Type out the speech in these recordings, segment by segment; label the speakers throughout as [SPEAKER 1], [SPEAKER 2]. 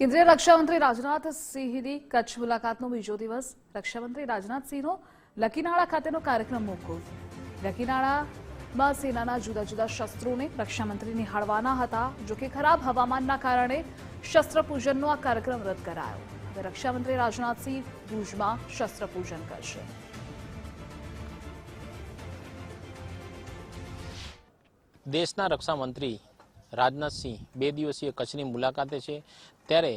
[SPEAKER 1] કેન્દ્રીય રક્ષામંત્રી રાજનાથ સિંહની કચ્છ મુલાકાતનો બીજો દિવસ. રક્ષામંત્રી રાજનાથસિંહનો લકીનાળા ખાતેનો કાર્યક્રમ મોકૂફ લકીનાળામાં સેનાના જુદા જુદા શસ્ત્રોને રક્ષામંત્રી નિહાળવાના હતા જોકે ખરાબ હવામાનના કારણે શસ્ત્રપૂજનનો આ કાર્યક્રમ રદ કરાયો. હવે રક્ષામંત્રી રાજનાથસિંહ ભુજમાં શસ્ત્રપૂજન કરશે.
[SPEAKER 2] દેશના રક્ષામંત્રી રાજનાથસિંહ બે દિવસીય કચ્છની મુલાકાતે છે. ત્યારે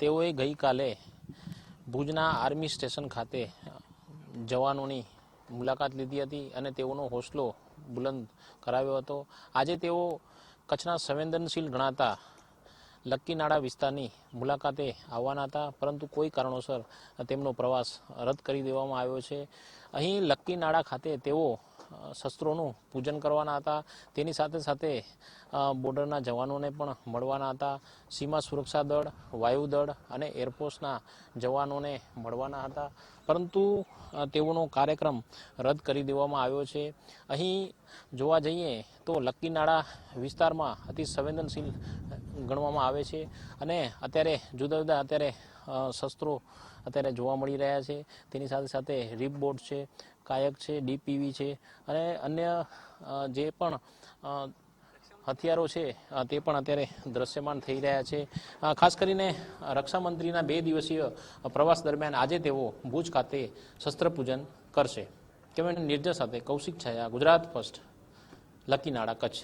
[SPEAKER 2] તેઓએ ગઈકાલે ભુજના આર્મી સ્ટેશન ખાતે જવાનોની મુલાકાત લીધી હતી અને તેઓનો હોસલો બુલંદ કરાવ્યો હતો. આજે તેઓ કચ્છના સંવેદનશીલ ગણાતા લક્કીનાળા વિસ્તારની મુલાકાતે આવવાના હતા, પરંતુ કોઈ કારણોસર તેમનો પ્રવાસ રદ કરી દેવામાં આવ્યો છે. અહીં લક્કીનાળા ખાતે તેઓ શસ્ત્રોનું પૂજન કરવાના હતા. તેની સાથે સાથે બોર્ડરના જવાનોને પણ મળવાના હતા. સીમા સુરક્ષા દળ વાયુદળ અને એરફોર્સના જવાનોને મળવાના હતા. પરંતુ તેઓનો કાર્યક્રમ રદ કરી દેવામાં આવ્યો છે. અહીં જોવા જઈએ તો લક્કીનાળા વિસ્તારમાં અતિ સંવેદનશીલ ગણવામાં આવે છે અને અત્યારે જુદા જુદા અત્યારે શસ્ત્રો અત્યારે જોવા મળી રહ્યા છે. તેની સાથે સાથે રીપબોટ છે, કાયક છે, ડીપીવી છે અને અન્ય જે પણ હથિયારો છે તે પણ અત્યારે દ્રશ્યમાન થઈ રહ્યા છે. ખાસ કરીને રક્ષામંત્રીના બે દિવસીય પ્રવાસ દરમિયાન આજે તેઓ ભુજ ખાતે શસ્ત્રપૂજન કરશે. કેમેરામેન નિર્જય સાથે કૌશિક છાયા, ગુજરાત ફર્સ્ટ લકીનાળા કચ્છ.